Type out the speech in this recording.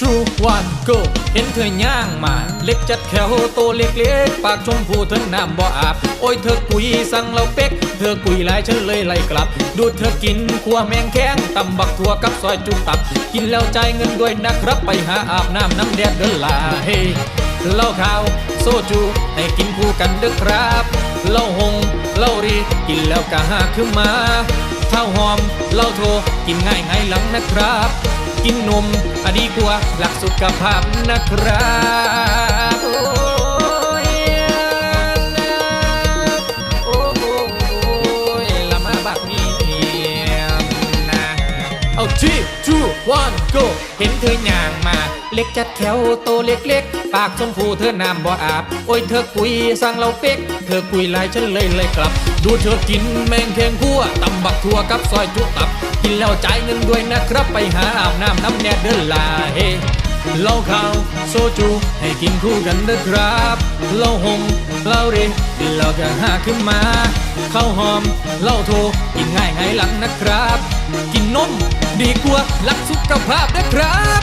two one go เห็นเธอย่างมา เล็กจัดแขวโตเล็กๆ ปากชมพูเธอน้ำบ่อาบ โอ้ยเธอกุยสั่งเราเป๊กเธอกุยหลายฉันเลยไล่กลับ ดูเธอกินขัวแมงแข้งตำบักถั่วกับซอยจุตับ กินแล้วใจเงินด้วยนะครับ ไปหาอาบน้ำน้ำแดดเดินลาเฮ้เหล้าขาว โซจู ให้กินคู่กันเด้อครับเหล้าหงเหล้ารี กินแล้วก็หาขึ้นมาข้าวหอมเหล้าโทกินง่ายไงหลังนะครับ กินนมอดีกว่าหลักสุขภาพนะครับโอ้ยโอ้ยละมากนี้นะเอาที่ two one go เห็นเธอย่างมา เล็กจัดแถวโตเล็กๆปากชมพูเธอน้ำบ่อาบ โอ้ยเธอกุยสั่งเราเป๊ก เธอกุยหลายฉันเลยเลยกลับ ดูเธอกินแมงแคงคั่วตำบักถั่วกับซอยจุตับ กินแล้วจ่ายเงินด้วยนะครับ ไปหาอาบน้ำน้ำแน่เดินลาเฮเหล้าขาวโซจูให้กินคู่กันเด้อครับเหล้าหงเหล้าเรกินแล้วก็หาขึ้นมาข้าวหอมเหล้าโทกินง่ายไงหลังนะครับ กินนมดีกว่ารักสุขภาพนะครับ